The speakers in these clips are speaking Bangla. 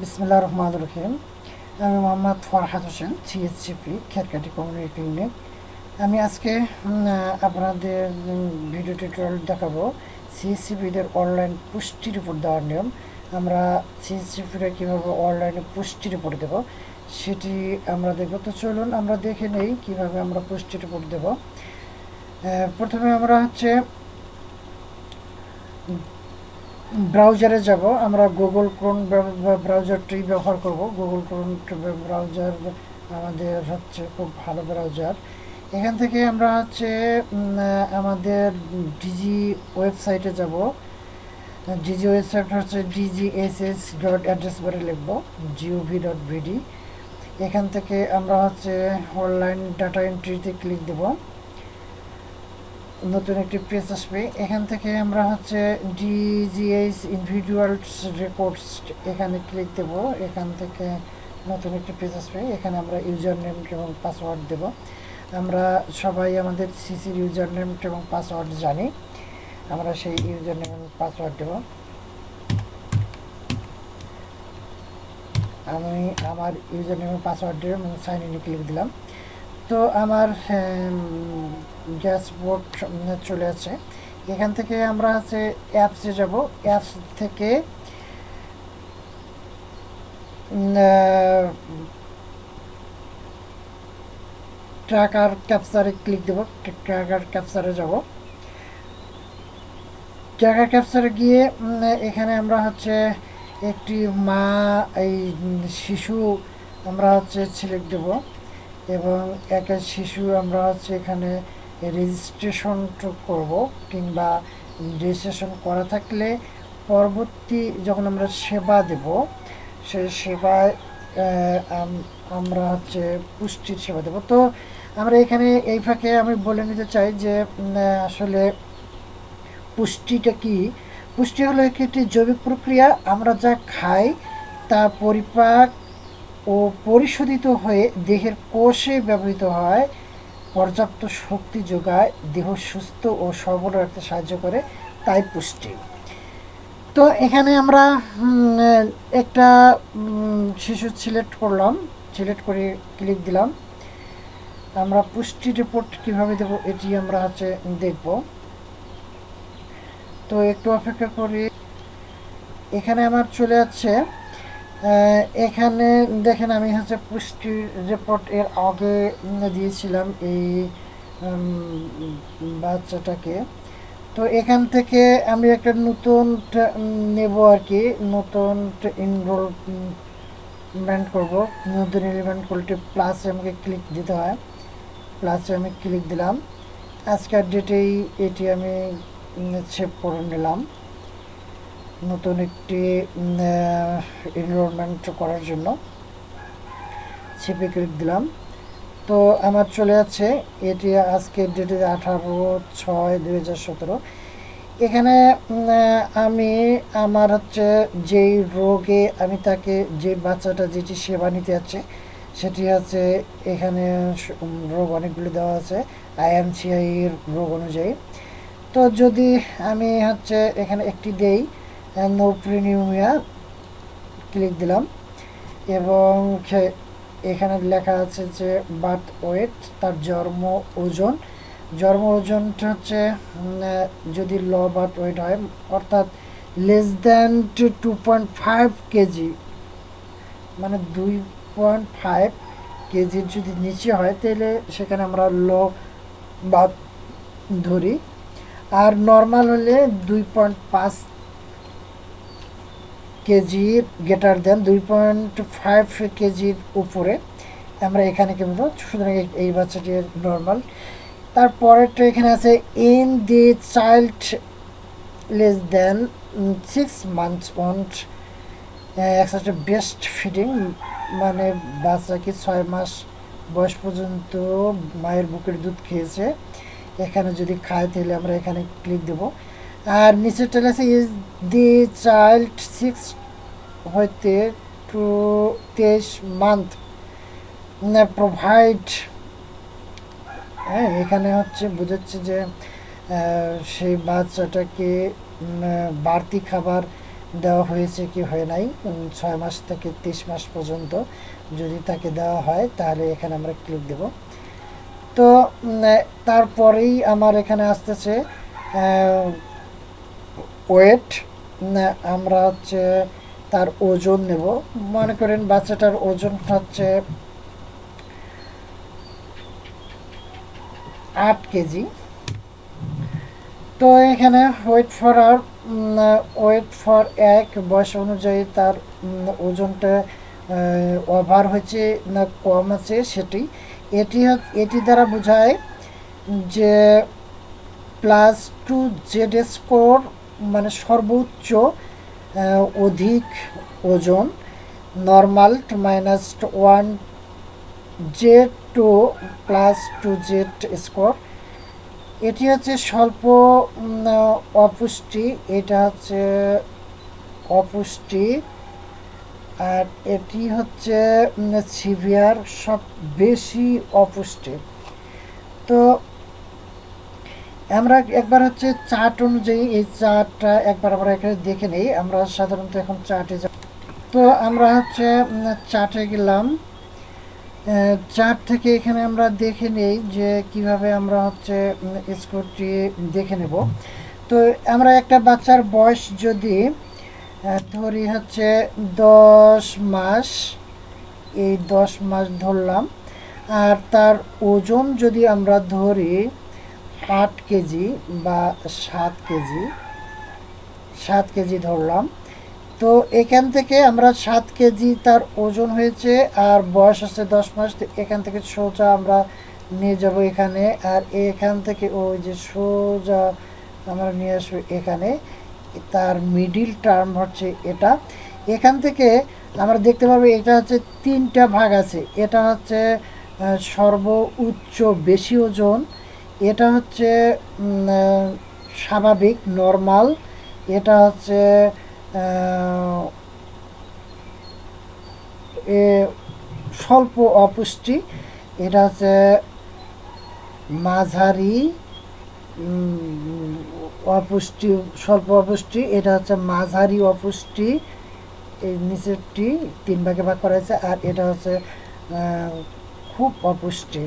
বিসমুল্লাহ রহমান রহিম। আমি Mohammad Farhad Hossain, CSCP Kherkati community unit আমি আজকে আপনাদের ভিডিও টিউটোরিয়াল দেখাবো সিএসসিপিদের অনলাইন পুষ্টি রিপোর্ট দেওয়ার নিয়ম। আমরা সিএসসিপিরা কীভাবে অনলাইনে পুষ্টি রিপোর্ট দেবো, সেটি আমরা দেখব। তো চলুন আমরা দেখে নেই কীভাবে আমরা পুষ্টি রিপোর্ট দেবো। প্রথমে আমরা হচ্ছে ব্রাউজারে যাব, আমরা গুগল ক্রোম ব্রাউজারটি ব্যবহার করব। গুগল ক্রোম ব্রাউজার আমাদের হচ্ছে খুব ভালো ব্রাউজার এখান থেকে আমরা হচ্ছে আমাদের ডিজি ওয়েবসাইটে যাব। ডিজি ওয়েবসাইট হচ্ছে ডিজিএসএস ডট অ্যাড্রেস বারে লিখব জিওভি ডট ভিডি এখান থেকে আমরা হচ্ছে অনলাইন ডাটা এন্ট্রিতে ক্লিক দেবো। নতুন একটি পেজ আসবে। এখান থেকে আমরা হচ্ছে ডিজিএস ইন্ডিভিজুয়ালস রেকর্ডস এখানে ক্লিক দেব। এখান থেকে নতুন একটি পেজ আসবে। এখানে আমরা ইউজার নেম এবং পাসওয়ার্ড দেব। আমরা সবাই আমাদের সিসির ইউজার নেম এবং পাসওয়ার্ড জানি। আমরা সেই ইউজার নেম এবং পাসওয়ার্ড দেব। আমি আমার ইউজার নেম পাসওয়ার্ড এবং সাইন ইনে ক্লিক দিলাম। তো আমার গ্যাস বোর্ড চলে আছে। এখান থেকে আমরা হচ্ছে অ্যাপসে যাব। অ্যাপস থেকে ট্র্যাকার ক্যাপচারে ক্লিক দেব। ট্র্যাকার ক্যাপচারে যাব। ট্র্যাকার ক্যাপচারে গিয়ে এখানে আমরা হচ্ছে একটি মা, এই, শিশু আমরা হচ্ছে সিলেক্ট দেবো। এবং একটা শিশু আমরা হচ্ছে এখানে রেজিস্ট্রেশন করব কিংবা রেজিস্ট্রেশন করা থাকলে পরবর্তী যখন আমরা সেবা দেব সেই সেবায় আমরা হচ্ছে পুষ্টির সেবা দেব। তো আমরা এখানে এই ফাঁকে আমি বলে নিতে চাই যে আসলে পুষ্টিটা কি? পুষ্টি হলো একটি জৈবিক প্রক্রিয়া। আমরা যা খাই তা পরিপাক ও পরিশোধিত হয়ে দেহের কোষে ব্যবহৃত হয়। পর্যাপ্ত শক্তি যোগায় দেহ সুস্থ ও সবল রাখতে সাহায্য করে তাই পুষ্টি। তো এখানে আমরা একটা শিশু সিলেক্ট করলাম, সিলেক্ট করে ক্লিক দিলাম। আমরা পুষ্টি রিপোর্ট কীভাবে দেব এটি আমরা হচ্ছে দেখব। তো একটু অপেক্ষা করি। এখানে আমার চলে যাচ্ছে এখানে দেখেন আমি হচ্ছে পুষ্টি রিপোর্ট এর আগে দিয়েছিলাম এই বাচ্চাটাকে। তো এখান থেকে আমি একটা নতুন নেব আর কি, নতুন এনরোলমেন্ট করব। নতুন এলিমেন্ট করলে প্লাসে আমাকে ক্লিক দিতে হয়। প্লাসে আমি ক্লিক দিলাম। আজকের ডেটেই এটি আমি সেভ করে নিলাম। নতুন একটি এনরোলমেন্ট করার জন্য সেপে ক্লিক দিলাম। তো আমার চলে যাচ্ছে, এটি আজকে ডেটে আঠারো ছয় দুই হাজার সতেরো। এখানে আমি, আমার হচ্ছে যেই রোগে আমি তাকে যে বাচ্চাটা যেটি সেবা নিতে যাচ্ছে, সেটি হচ্ছে এখানে রোগ অনেকগুলি দেওয়া আছে আইএমসিআই এর রোগ অনুযায়ী। তো যদি আমি হচ্ছে এখানে একটি দেই নোপ্রিনিউমিয়া ক্লিক দিলাম। এবং এখানে লেখা আছে যে বার্থ ওয়েট তার জন্ম ওজন। জন্ম ওজনটা হচ্ছে যদি ল বার্থ ওয়েট হয়, অর্থাৎ less than two point five K G মানে দুই পয়েন্ট ফাইভ কেজির যদি নিচে হয়, তাহলে সেখানে আমরা লো বা ধরি। আর নর্মাল হলে দুই পয়েন্ট পাঁচ কেজির গেটার দেন দুই পয়েন্ট ফাইভ কেজির উপরে। আমরা এখানে কিন্তু সুতরাং এই- বাচ্চাটি নর্মাল তারপরেরটা এখানে আছে in the child less than six months won't একটা বেস্ট ফিডিং মানে বাচ্চাকে ছয় মাস বয়স পর্যন্ত মায়ের বুকের দুধ খেয়েছে। এখানে যদি খায়, তাহলে আমরা এখানে ক্লিক দেব। আর নিচেরটা আছে ইজ দি চাইল্ড সিক্স হইতে টু তেইশ মান্থ প্রোভাইড হ্যাঁ এখানে হচ্ছে বোঝাচ্ছে যে সেই বাচ্চাটাকে বাড়তি খাবার দেওয়া হয়েছে কি হয় নাই ছয় মাস থেকে তেইশ মাস পর্যন্ত যদি তাকে দেওয়া হয়, তাহলে এখানে আমরা ক্লিক দেব। তো তারপরেই আমার এখানে আসতেছে ওয়েট আমরা হচ্ছে তার ওজন নেব। মনে করেন বাচ্চাটার ওজন হচ্ছে আট কেজি। তো এখানে ওয়েট ফর আর ওয়েট ফর এক বয়স অনুযায়ী তার ওজনটা ওভার হয়েছে না কম আছে সেটি। এটি এটি দ্বারা বোঝায় যে প্লাস টু জেড স্কোর মানে সর্বোচ্চ অধিক ওজন normal minus one Z two plus two Z score এটি হচ্ছে স্বল্প অপুষ্টি, এটা হচ্ছে অপুষ্টি। আর এটি হচ্ছে সিভিয়ার সব বেশি অপুষ্টি। তো আমরা একবার হচ্ছে চার্ট অনুযায়ী এই চার্টটা একবার আমরা এখানে দেখে নেই, আমরা সাধারণত এখন চার্টে যাব। তো আমরা হচ্ছে চার্টে গেলাম। চার্ট থেকে এখানে আমরা দেখে নেই যে কীভাবে আমরা হচ্ছে স্কোরটি দেখে নেব। তো আমরা একটা বাচ্চার বয়স যদি ধরি হচ্ছে দশ মাস, এই দশ মাস ধরলাম। আর তার ওজন যদি আমরা ধরি আট কেজি বা সাত কেজি সাত কেজি ধরলাম। তো এখান থেকে আমরা সাত কেজি তার ওজন হয়েছে আর বয়স আছে দশ মাস এখান থেকে সোজা আমরা নিয়ে যাব এখানে। আর এখান থেকে ওই যে সোজা আমরা নিয়ে আসব এখানে। তার মিডিল টার্ম হচ্ছে এটা। এখান থেকে আমরা দেখতে পাবো এটা হচ্ছে তিনটা ভাগ আছে। এটা হচ্ছে সর্ব উচ্চ বেশি ওজন এটা হচ্ছে স্বাভাবিক, নর্মাল। এটা হচ্ছে স্বল্প অপুষ্টি। এটা হচ্ছে মাঝারি অপুষ্টি, স্বল্প অপুষ্টি। এটা হচ্ছে মাঝারি অপুষ্টি। এই নিচেরটি তিন ভাগে ভাগ করা হয়েছে। আর এটা হচ্ছে খুব অপুষ্টি।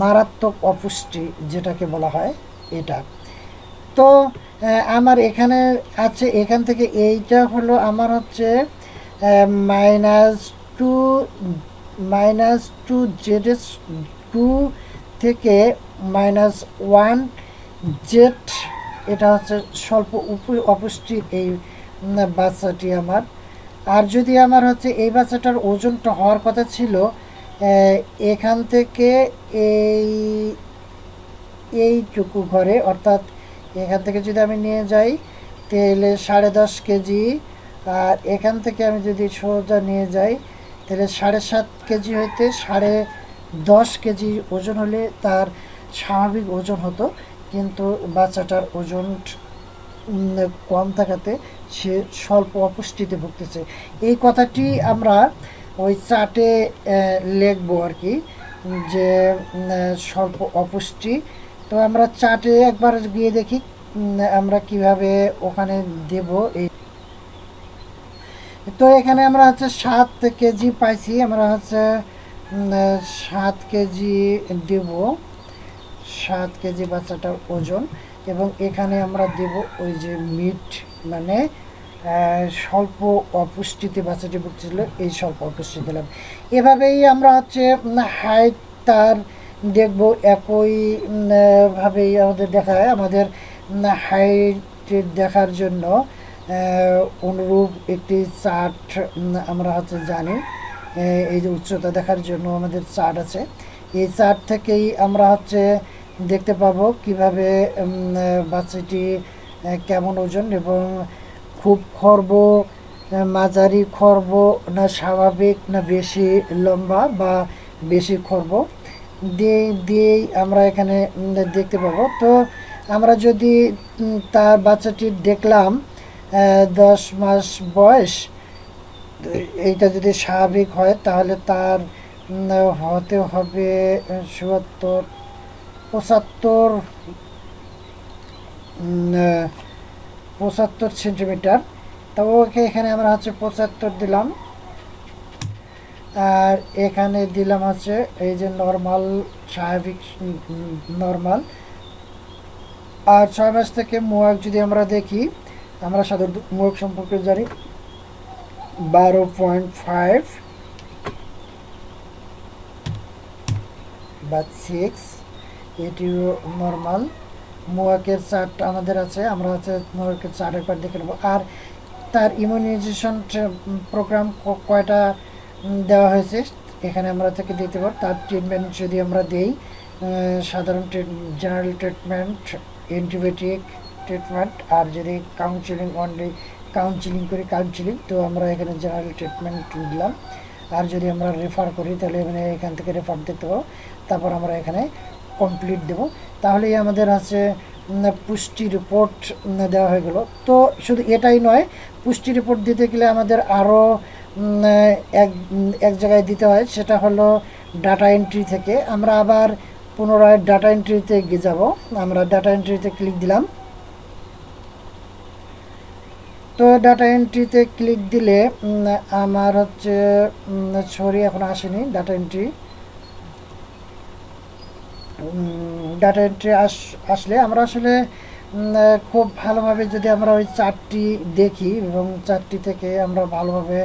মারাত্মক অপুষ্টি যেটাকে বলা হয় এটা। তো আমার এখানে আছে, এখান থেকে এইটা হলো আমার হচ্ছে minus two minus two Z two থেকে মাইনাস ওয়ান জেড, এটা হচ্ছে স্বল্প অপুষ্টির এই বাচ্চাটি আমার। আর যদি আমার হচ্ছে এই বাচ্চাটার ওজনটা হওয়ার কথা ছিল এখান থেকে এই, এইটুকু ঘরে, অর্থাৎ এখান থেকে যদি আমি নিয়ে যাই, তাহলে সাড়ে দশ কেজি। আর এখান থেকে আমি যদি সোজা নিয়ে যাই, তাহলে সাড়ে সাত কেজি হইতে সাড়ে দশ কেজি ওজন হলে তার স্বাভাবিক ওজন হতো, কিন্তু বাচ্চাটার ওজন কম থাকাতে সে স্বল্প অপুষ্টিতে ভুগতেছে। এই কথাটি আমরা ওই চার্টে লিখব আর কি, যে স্বল্প অপুষ্টি। তো আমরা চার্টে একবার গিয়ে দেখি আমরা কীভাবে ওখানে দেব এই। তো এখানে আমরা হচ্ছে সাত কেজি পাইছি, আমরা হচ্ছে সাত কেজি দেব। সাত কেজি বাচ্চাটার ওজন, এবং এখানে আমরা দেব ওই যে মিট মানে স্বল্প অপুষ্টিতে বাচ্চাটি ভুগছিল, এই স্বল্প অপুষ্টি দিলাম। এভাবেই আমরা হচ্ছে হাইট, তার দেখব, একই ভাবেই আমাদের দেখায় আমাদের হাইট দেখার জন্য অনুরূপ একটি চার্ট আমরা হচ্ছে জানি। এই যে উচ্চতা দেখার জন্য আমাদের চার্ট আছে। এই চার্ট থেকেই আমরা হচ্ছে দেখতে পাবো কীভাবে বাচ্চাটি কেমন ওজন এবং খুব খর্ব মাঝারি খর্ব না স্বাভাবিক না বেশি লম্বা বা বেশি খর্ব। দিয়ে দিয়েই আমরা এখানে দেখতে পাবো। তো আমরা যদি তার বাচ্চাটির দেখলাম দশ মাস বয়স, এইটা যদি স্বাভাবিক হয়, তাহলে তার হতে হবে চুয়াত্তর পঁচাত্তর পঁচাত্তর সেন্টিমিটার। তো ওকে এখানে আমরা হচ্ছে পঁচাত্তর দিলাম। আর এখানে দিলাম হচ্ছে এই যে নর্মাল স্বাভাবিক নর্মাল আর ছয় মাস থেকে মোয়াক যদি আমরা দেখি, আমরা সাধারণত মোয়াক সম্পর্কে জানি। বারো পয়েন্ট ফাইভ বা সিক্স এটিও নর্মাল মোয়াকের চার্ট আমাদের আছে, আমরা হচ্ছে মোয়াকের চার্ট একবার দেখে নেব। আর তার ইমিউনাইজেশন প্রোগ্রাম কয়টা দেওয়া হয়েছে, এখানে আমরা থেকে দিতে পারি তার ট্রিটমেন্ট যদি আমরা দেই সাধারণ জেনারেল ট্রিটমেন্ট অ্যান্টিবায়োটিক ট্রিটমেন্ট আর যদি কাউন্সিলিং অনলি কাউন্সিলিং করি কাউন্সিলিং তো আমরা এখানে জেনারেল ট্রিটমেন্ট দিলাম। আর যদি আমরা রেফার করি, তাহলে এখানে এখান থেকে রেফার দিতে পারব। তারপর আমরা এখানে কমপ্লিট দেব। তাহলেই আমাদের উম, পুষ্টি রিপোর্ট দেওয়া হয়ে গেল। তো শুধু এটাই নয় পুষ্টি রিপোর্ট দিতে গেলে আমাদের আরও এক এক জায়গায় দিতে হয় সেটা হলো ডাটা এন্ট্রি থেকে। আমরা আবার পুনরায় ডাটা এন্ট্রিতে গিয়ে যাব। আমরা ডাটা এন্ট্রিতে ক্লিক দিলাম। তো ডাটা এন্ট্রিতে ক্লিক দিলে আমার হচ্ছে ছড়ি এখন আসেনি ডাটা এন্ট্রি ডাটা এন্ট্রি আস, আসলে আমরা আসলে খুব ভালোভাবে যদি আমরা ওই চারটি দেখি এবং চারটি থেকে আমরা ভালোভাবে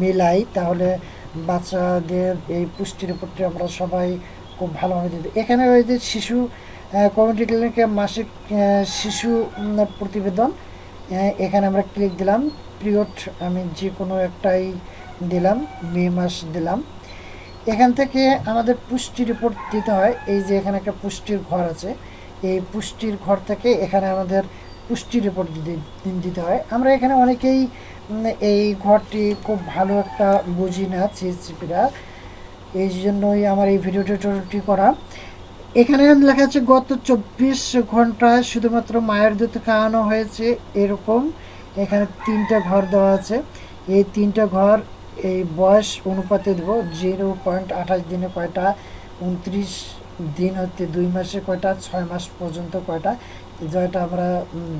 মিলাই, তাহলে বাচ্চাদের এই পুষ্টির রিপোর্টটি আমরা সবাই খুব ভালোভাবে দিতে এখানে ওই যে শিশু কমিউনিটি ক্লিনিকের মাসিক শিশু প্রতিবেদন এখানে আমরা ক্লিক দিলাম। পিরিয়ড আমি যে কোনো একটাই দিলাম, মে মাস দিলাম। এখান থেকে আমাদের পুষ্টি রিপোর্ট দিতে হয়। এই যে এখানে একটা পুষ্টির ঘর আছে। এই পুষ্টির ঘর থেকে এখানে আমাদের পুষ্টি রিপোর্ট দিতে হয়। আমরা এখানে অনেকেই এই ঘরটি খুব ভালো একটা বুঝি না সিএসসিপিরা এই জন্যই আমার এই ভিডিও টিউটোরিয়ালটি করা। এখানে লেখা আছে, গত চব্বিশ ঘন্টায় শুধুমাত্র মায়ের দুধ খাওয়ানো হয়েছে, এরকম। এখানে তিনটা ঘর দেওয়া আছে। এই তিনটা ঘর এই বয়স অনুপাতে দেবো জিরো পয়েন্ট আঠাশ দিনে কয়টা, উনত্রিশ দিন হতে দুই মাসে কয়টা, ছয় মাস পর্যন্ত কয়টা যেটা আমরা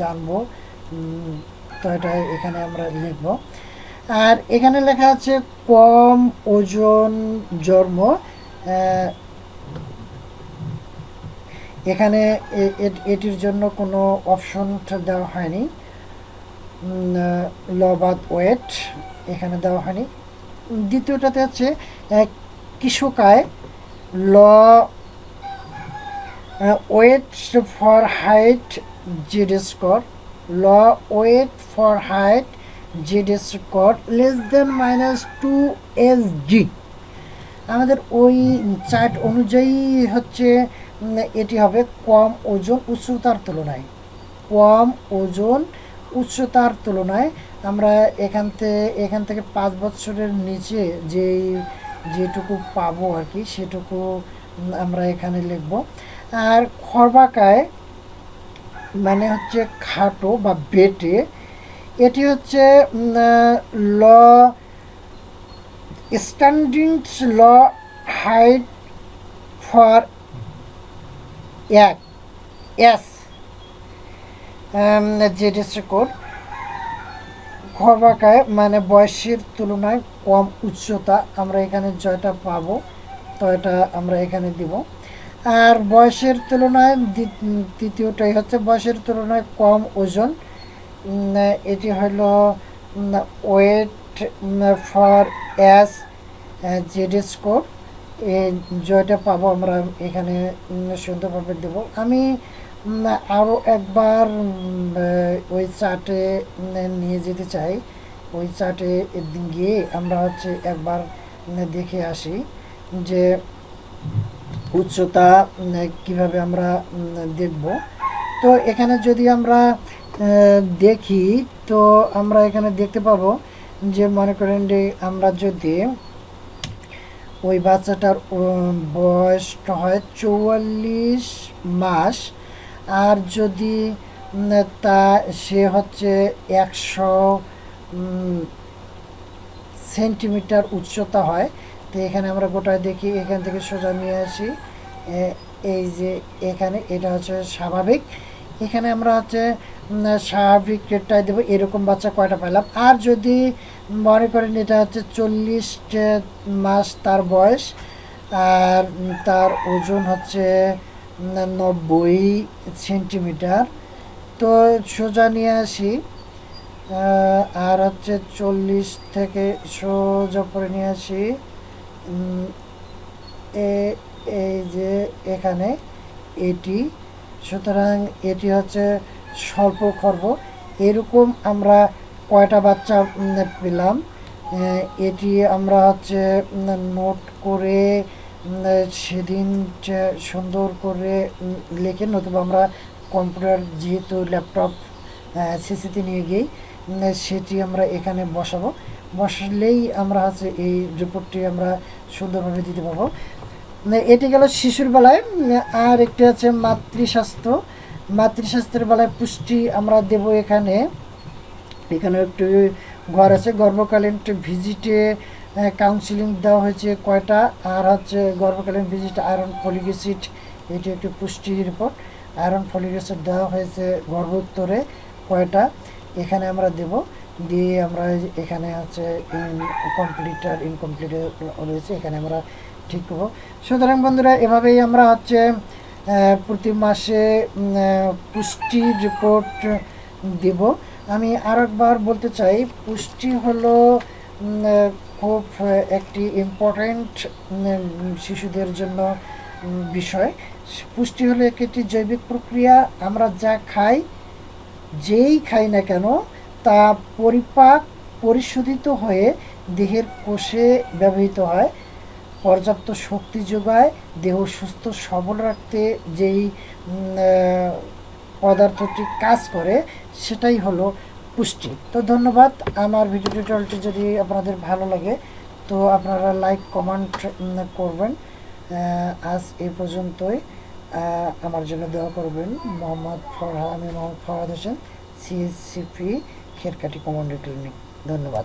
জানব তো এটা এখানে আমরা লিখব। আর এখানে লেখা আছে কম ওজন জন্ম এখানে এটির জন্য কোনো অপশন দেওয়া হয়নি লবাদ ওয়েট, এখানে দেওয়া হয়নি। দ্বিতীয়টাতে হচ্ছে আহ, কৃষকায় low weight for height Z score low weight for height Z score less than minus two S D. আমাদের ওই চার্ট অনুযায়ী হচ্ছে এটি হবে কম ওজন উচ্চতার তুলনায়। কম ওজন উচ্চতার তুলনায় আমরা এখান থেকে এখান থেকে পাঁচ বছরের নিচে যেই, যেটুকু পাবো আর কি, সেটুকু আমরা এখানে লিখব। আর খরবাকায় মানে হচ্ছে খাটো বা বেটে, এটি হচ্ছে low standing low height for এক, এস যে ডিস্ট্রিক্ট কোড খরবাকায় মানে বয়সের তুলনায় কম উচ্চতা আমরা এখানে জয়টা পাবো তো এটা আমরা এখানে দিব। আর বয়সের তুলনায় দ্বি- উম, তৃতীয়টাই হচ্ছে বয়সের তুলনায় কম ওজন। এটি হলো weight for age Z score এই জয়টা পাবো আমরা এখানে সুন্দরভাবে দেব। আমি আরও একবার ওই চার্টে নিয়ে যেতে চাই। ওই চার্টে গিয়ে আমরা হচ্ছে একবার দেখে আসি যে উচ্চতা কীভাবে আমরা দেখব। তো এখানে যদি আমরা দেখি তো আমরা এখানে দেখতে পাবো যে মনে করেন যে আমরা যদি ওই বাচ্চাটার উম, বয়সটা হয় চৌয়াল্লিশ মাস আর যদি তা সে হচ্ছে একশো সেন্টিমিটার উচ্চতা হয়, তো এখানে আমরা গোটায় দেখি, এখান থেকে সোজা নিয়ে আসি এই যে এখানে, এটা হচ্ছে স্বাভাবিক। এখানে আমরা হচ্ছে স্বাভাবিক রেটটাই দেবো, এরকম বাচ্চা কয়টা পেলাম আর যদি মনে করেন এটা হচ্ছে চল্লিশ মাস তার বয়স, আর তার ওজন হচ্ছে নব্বই সেন্টিমিটার। তো সোজা নিয়ে আসি। আর হচ্ছে চল্লিশ থেকে সোজা করে নিয়ে আসি। এ- এই যে এখানে এটি। সুতরাং এটি হচ্ছে স্বল্প খর্ব। এরকম আমরা কয়টা বাচ্চা পেলাম? এটি আমরা হচ্ছে নোট করে সেদিন সুন্দর করে উম, লিখে নতুবা আমরা কম্পিউটার যেহেতু ল্যাপটপ সিসিতে নিয়ে গিয়ে সেটি আমরা এখানে বসাবো। বসালেই আমরা হচ্ছে এই রিপোর্টটি আমরা সুন্দরভাবে দিতে পারব। এটি গেল শিশুর বেলায়। আর একটি আছে মাতৃস্বাস্থ্য। মাতৃস্বাস্থ্যের বেলায় পুষ্টি আমরা দেব এখানে। এখানে একটু ঘর আছে। গর্ভকালীন ভিজিটে কাউন্সিলিং দেওয়া হয়েছে কয়টা, আর হচ্ছে গর্ভকালীন ভিজিট আয়রন ফলিক অ্যাসিড এটি একটি পুষ্টি রিপোর্ট আয়রন ফলিক অ্যাসিড দেওয়া হয়েছে গর্ভোত্তরে কয়টা, এখানে আমরা দেব। দিয়ে আমরা এখানে হচ্ছে কমপ্লিট আর ইনকমপ্লিট রয়েছে, এখানে আমরা ঠিক করব। সুতরাং বন্ধুরা, এভাবেই আমরা হচ্ছে প্রতি মাসে পুষ্টি রিপোর্ট দেব। আমি আরেকবার বলতে চাই, পুষ্টি হলো খুব একটি ইম্পর্ট্যান্ট শিশুদের জন্য বিষয়। পুষ্টি হলো একটি জৈবিক প্রক্রিয়া। আমরা যা খাই, যেই খাই না কেন, তা পরিপাক, পরিশোধিত হয়ে দেহের কোষে ব্যবহৃত হয়। পর্যাপ্ত শক্তি যোগায়, দেহ সুস্থ, সবল রাখতে যেই পদার্থটি কাজ করে, সেটাই হলো পুষ্টি। তো ধন্যবাদ, আমার ভিডিও টিউটোরিয়ালটি যদি আপনাদের ভালো লাগে, তো আপনারা লাইক কমেন্ট করবেন। আজ এই পর্যন্তই। আমার জন্য দেওয়া করবেন মোহাম্মদ ফরহা আমি Mohammad Farhad Hossain CSCP Kherkati community clinic. ধন্যবাদ।